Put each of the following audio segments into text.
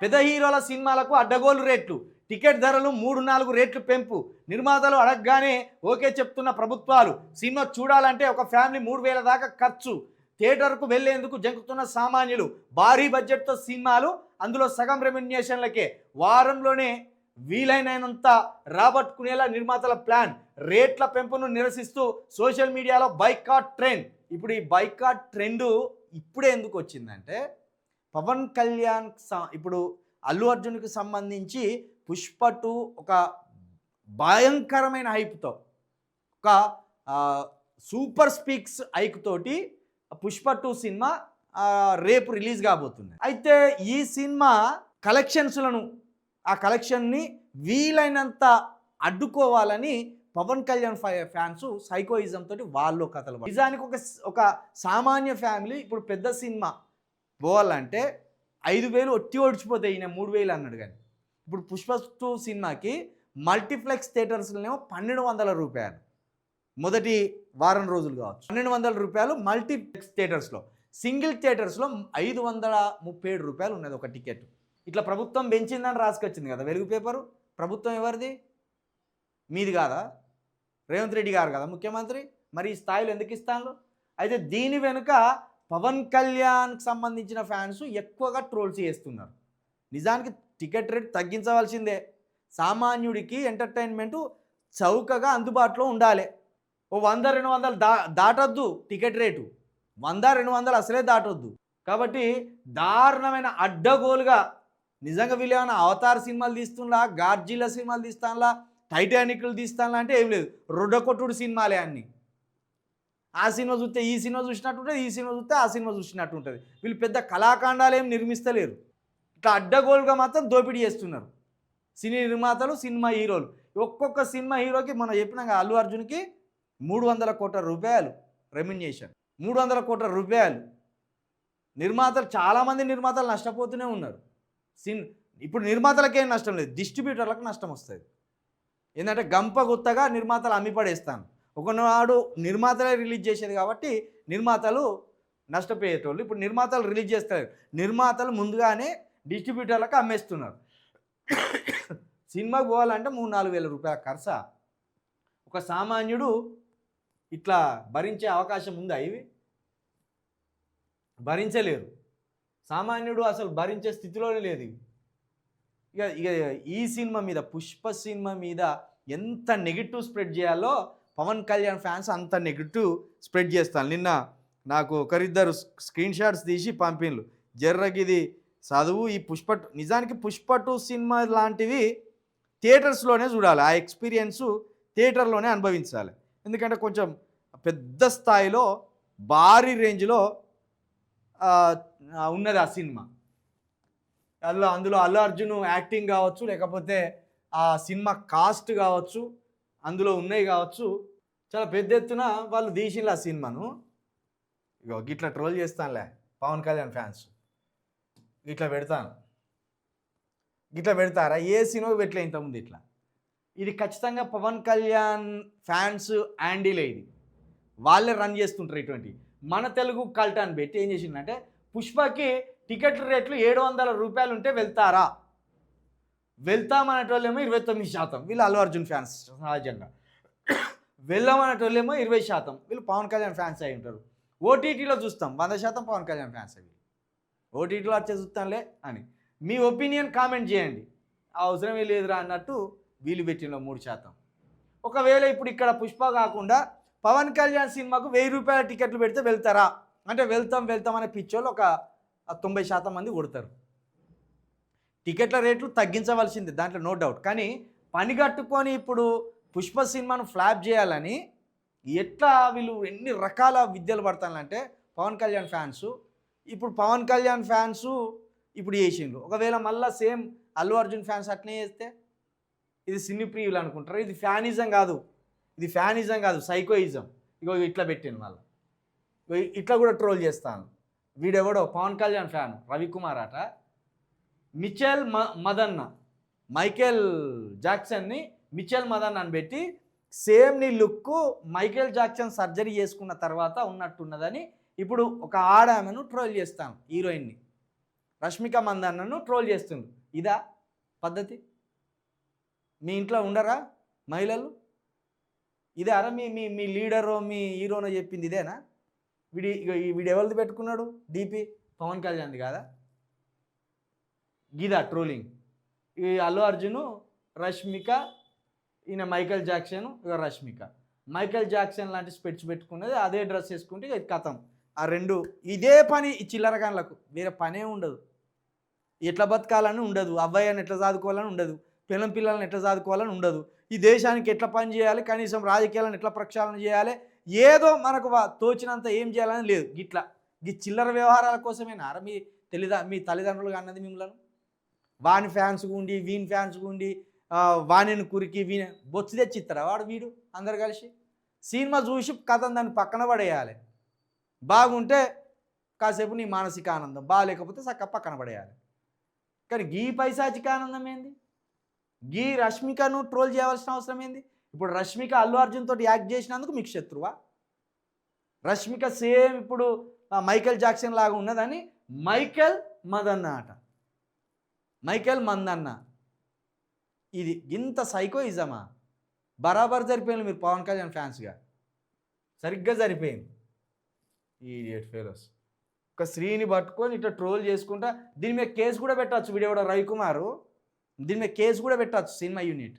పెద్ద హీరోల సినిమాలకు అడ్డగోలు రేట్లు టికెట్ ధరలు మూడు నాలుగు రేట్లు పెంపు. నిర్మాతలు అడగగానే ఓకే చెప్తున్న ప్రభుత్వాలు సినిమా చూడాలంటే ఒక ఫ్యామిలీ మూడు వేల దాకా ఖర్చు. థియేటర్కు వెళ్ళేందుకు జంకుతున్న సామాన్యులు భారీ బడ్జెట్తో సినిమాలు అందులో సగం రెమ్యునేషన్లకే. వారంలోనే వీలైనంత రాబట్టుకునేలా నిర్మాతల ప్లాన్. రేట్ల పెంపును నిరసిస్తూ సోషల్ మీడియాలో బైకాట్ ట్రెండ్. ఇప్పుడు ఈ బైకాట్ ట్రెండ్ ఇప్పుడే ఎందుకు వచ్చిందంటే పవన్ కళ్యాణ్ స- ఇప్పుడు అల్లు అర్జున్కి సంబంధించి పుష్ప టూ ఒక భయంకరమైన హైప్తో ఒక సూపర్ స్పీక్స్ హైక్ తోటి పుష్ప టూ సినిమా రేపు రిలీజ్ కాబోతుంది. అయితే ఈ సినిమా కలెక్షన్స్లను ఆ కలెక్షన్ని వీలైనంత అడ్డుకోవాలని పవన్ కళ్యాణ్ ఫై- ఫ్యాన్స్ సైకోయిజం తోటి వాళ్ళు కథలు నిజానికి ఒక ఒక సామాన్య ఫ్యామిలీ ఇప్పుడు పెద్ద సినిమా పోవాలంటే ఐదు వేలు ఒట్టి ఓడిచిపోతాయి ఈయన మూడు వేలు అన్నాడు కానీ. ఇప్పుడు పుష్ప టూ సినిమాకి మల్టీప్లెక్స్ థియేటర్స్లోనేమో పన్నెండు వందల రూపాయలు. మొదటి వారం రోజులు కావచ్చు. పన్నెండు వందల రూపాయలు మల్టీప్లెక్స్ థియేటర్స్లో. సింగిల్ థియేటర్స్లో ఐదు వందల ముప్పై ఏడు రూపాయలు ఉన్నది ఒక టికెట్. ఇట్లా ప్రభుత్వం పెంచిందని రాసుకొచ్చింది కదా వెలుగు పేపరు? ప్రభుత్వం ఎవరిది? మీది కాదా? రేవంత్ రెడ్డి గారు కదా ముఖ్యమంత్రి? మరి ఈ స్థాయిలో ఎందుకు ఇస్తాను అయితే దీని వెనుక పవన్ కళ్యాణ్కి సంబంధించిన ఫ్యాన్స్ ఎక్కువగా ట్రోల్స్ చేస్తున్నారు. నిజానికి టికెట్ రేట్ తగ్గించవలసిందే. సామాన్యుడికి ఎంటర్టైన్మెంటు చౌకగా అందుబాటులో ఉండాలి. ఓ వంద రెండు వందలు దా దాటొద్దు టికెట్ రేటు. వంద రెండు వందలు అసలే దాటొద్దు. కాబట్టి దారుణమైన అడ్డగోలుగా నిజంగా వీళ్ళు ఏమైనా అవతార్ సినిమాలు తీస్తున్నా గార్జీల సినిమాలు తీస్తానులా టైటానిక్లు తీస్తానులా అంటే ఏం లేదు. రొడ్డకొట్టుడు సినిమాలే అన్నీ. ఆ సినిమా చూస్తే ఈ సినిమా చూసినట్టు ఉంటుంది ఈ సినిమా చూస్తే ఆ సినిమా చూసినట్టు ఉంటుంది వీళ్ళు పెద్ద కళాఖండాలు ఏం నిర్మిస్తలేరు. ఇట్లా అడ్డగోలుగా మాత్రం దోపిడీ చేస్తున్నారు. సినీ నిర్మాతలు సినిమా హీరోలు. ఒక్కొక్క సినిమా హీరోకి మనం చెప్పినాక అల్లు అర్జున్కి మూడు వందల కోట్ల రూపాయలు రెమ్యునేషన్ మూడు వందల కోట్ల రూపాయలు. నిర్మాతలు చాలామంది నిర్మాతలు నష్టపోతూనే ఉన్నారు. సిన్ ఇప్పుడు నిర్మాతలకేం నష్టం లేదు డిస్ట్రిబ్యూటర్లకు నష్టం వస్తుంది. ఏంటంటే గంప గుత్తగా నిర్మాతలు అమ్మిపడేస్తాను ఒకనాడు నిర్మాతలే రిలీజ్ చేసేది కాబట్టి నిర్మాతలు నష్టపోయేటోళ్ళు. ఇప్పుడు నిర్మాతలు రిలీజ్ చేస్తారు నిర్మాతలు ముందుగానే డిస్ట్రిబ్యూటర్లకు అమ్మేస్తున్నారు. సినిమాకి పోవాలంటే మూడు నాలుగు వేల రూపాయల ఖర్చా? ఒక సామాన్యుడు ఇట్లా భరించే అవకాశం ఉందా ఇవి? భరించలేరు. సామాన్యుడు అసలు భరించే స్థితిలోనే లేదు ఇవి. ఇక ఇక ఈ సినిమా మీద పుష్ప సినిమా మీద ఎంత నెగిటివ్ స్ప్రెడ్ చేయాలో పవన్ కళ్యాణ్ ఫ్యాన్స్ అంత నెగిటివ్ స్ప్రెడ్ చేస్తాను. నిన్న నాకు ఒకరిద్దరు స్క్రీన్ షాట్స్ తీసి పంపిన్లు. జర్రగిది చదువు ఈ పుష్ప టు- నిజానికి పుష్ప టూ సినిమా లాంటివి థియేటర్స్లోనే చూడాలి. ఆ ఎక్స్పీరియన్స్ థియేటర్లోనే అనుభవించాలి. ఎందుకంటే కొంచెం పెద్ద స్థాయిలో భారీ రేంజ్లో ఉన్నది ఆ సినిమా. అందులో అందులో అల్లు అర్జున్ యాక్టింగ్ కావచ్చు లేకపోతే ఆ సినిమా కాస్ట్ కావచ్చు అందులో ఉన్నాయి కావచ్చు. చాలా పెద్ద ఎత్తున వాళ్ళు తీసిండ్రు ఆ సినిమాను. ఇగో గిట్లా ట్రోల్ చేస్తానులే పవన్ కళ్యాణ్ ఫ్యాన్స్. ఇట్లా పెడతాను. ఇట్లా పెడతారా? ఏ సినిమా పెట్టలే ఇంతకుముందు ఇట్లా? ఇది ఖచ్చితంగా పవన్ కళ్యాణ్ ఫ్యాన్స్ యాండీలే ఇది. వాళ్ళే రన్ చేస్తుంటారు ఇటువంటి. మన తెలుగు కల్ట్ అని పెట్టి ఏం చేసిందంటే పుష్పకి టికెట్ రేట్లు ఏడు వందల రూపాయలు ఉంటే వెళ్తారా? వెళ్తామనేటోళ్ళేమో ఇరవై తొమ్మిది శాతం. వీళ్ళు అల్లు అర్జున్ ఫ్యాన్స్ సహజంగా. వెళ్ళమనేటోళ్ళేమో ఇరవై శాతం. వీళ్ళు పవన్ కళ్యాణ్ ఫ్యాన్స్ అయి ఉంటారు. ఓటీటీలో చూస్తాం. వంద శాతం పవన్ కళ్యాణ్ ఫ్యాన్స్ అవి ఓటీటీలో వచ్చే చూస్తాంలే అని. మీ ఒపీనియన్ కామెంట్ చేయండి. అవసరమే లేదురా అన్నట్టు వీళ్ళు పెట్టిన మూడు శాతం. ఒకవేళ ఇప్పుడు ఇక్కడ పుష్ప కాకుండా పవన్ కళ్యాణ్ సినిమాకు వెయ్యి రూపాయల టికెట్లు పెడితే వెళ్తారా? అంటే వెళ్తాం వెళ్తాం అనే పిచ్చోళ్ళు ఒక తొంభై శాతం మంది కొడతారు. టికెట్ల రేట్లు తగ్గించవలసింది దాంట్లో నో డౌట్. కానీ పని కట్టుకొని ఇప్పుడు పుష్ప సినిమాను ఫ్లాప్ చేయాలని ఎట్లా వీళ్ళు ఎన్ని రకాల విద్యలు పడతానంటే పవన్ కళ్యాణ్ ఫ్యాన్స్ ఇప్పుడు పవన్ కళ్యాణ్ ఫ్యాన్స్ ఇప్పుడు చేసిండ్రు. ఒకవేళ మళ్ళీ సేమ్ అల్లు అర్జున్ ఫ్యాన్స్ అట్నే చేస్తే ఇది సినీ ప్రియులు అనుకుంటారు? ఇది ఫ్యానిజం కాదు. ఇది ఫ్యానిజం కాదు సైకోయిజం. ఇగో ఇట్లా పెట్టాను మళ్ళీ. ఇట్లా కూడా ట్రోల్ చేస్తాను. వీడెవడో? పవన్ కళ్యాణ్ ఫ్యాన్ రవికుమార్ అట మిచెల్ మ మదన్న మైకేల్ జాక్సన్ని మిచెల్ మదన్ అని పెట్టి సేమ్ నీ లుక్ మైకేల్ జాక్సన్ సర్జరీ చేసుకున్న తర్వాత ఉన్నట్టున్నదని ఇప్పుడు ఒక ఆడామెను ట్రోల్ చేస్తాను హీరోయిన్ని. రష్మిక మందన్నను ట్రోల్ చేస్తుంది ఇదా పద్ధతి? మీ ఇంట్లో ఉండరా మహిళలు? ఇదేరా మీ మీ మీ లీడరో మీ హీరోనో చెప్పింది ఇదేనా? వీడి ఇగ వీడు ఎవరిది పెట్టుకున్నాడు? డిపి? పవన్ కళ్యాణ్ది కాదా? గీదా ట్రోలింగ్. ఈ అల్లు అర్జును రష్మిక ఈయన మైకల్ జాక్సన్ ఇక రష్మిక. మైకల్ జాక్సన్ లాంటి స్పెట్స్ పెట్టుకున్నది అదే డ్రెస్ వేసుకుంటే ఇది కథం. ఆ రెండు ఇదే పని ఈ చిల్లరగాన్లకు వేరే పనే ఉండదు. ఎట్లా బతకాలని ఉండదు. అబ్బాయిని ఎట్లా చదువుకోవాలని ఉండదు. పిల్లం పిల్లల్ని ఎట్లా చదువుకోవాలని ఉండదు. ఈ దేశానికి ఎట్లా పని చేయాలి? కనీసం రాజకీయాలను ఎట్లా ప్రక్షాళన చేయాలి? ఏదో మనకు వా- తోచినంత ఏం చేయాలని లేదు. గిట్లా. ఈ చిల్లర వ్యవహారాల కోసమేనా? మీ తెలిదా మీ తల్లిదండ్రులుగా అన్నది మిమ్మల్ని? వాని ఫ్యాన్స్ ఉండి వీని ఫ్యాన్స్ ఉండి వాణిని కురికి వీని బొచ్చు తెచ్చిస్తారా వాడు వీడు అందరు కలిసి? సినిమా చూసి కథను దాన్ని పక్కన పడేయాలి. బాగుంటే కాసేపు నీ మానసిక ఆనందం బాగాలేకపోతే చక్క పక్కన పడేయాలి. కానీ గీ పైశాచిక ఆనందం ఏంది? గీ రష్మికను ట్రోల్ చేయవలసిన అవసరం ఏంది? ఇప్పుడు రష్మిక అల్లు అర్జున్ తోటి యాక్ట్ చేసినందుకు మీకు శత్రువా? రష్మిక సేమ్ ఇప్పుడు ఆ, మైకేల్ జాక్సన్ లాగా ఉన్నదని మైకేల్ మదన్న ఆట. మైకేల్ మందన్న. ఇది ఇంత సైకోయిజమా? బరాబర్ సరిపోయింది మీరు పవన్ కళ్యాణ్ ఫ్యాన్స్గా. సరిగ్గా సరిపోయింది ఈడియట్ ఫెలోస్ ఒక స్త్రీని పట్టుకొని ఇట్లా ట్రోల్ చేసుకుంటా దీని మీద కేసు కూడా పెట్టచ్చు వీడెవడ రవికుమారు. దీని మీద కేసు కూడా పెట్టచ్చు సినిమా యూనిట్.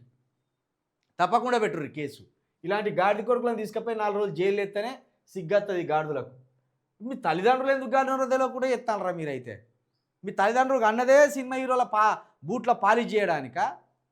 తప్పకుండా పెట్టుర్రు కేసు. ఇలాంటి గాడి కొడుకులను తీసుకుపోయి నాలుగు రోజులు జైలు ఎత్తేనే సిగ్గత్తది గాడిదలకు. మీ తల్లిదండ్రులు ఎందుకు గాడినారో తెలియకుండా ఎత్తాలరా మీరైతే? మీ తల్లిదండ్రులకు అన్నదే సినిమా హీరోల పా బూట్ల పాలిష్ చేయడానిక?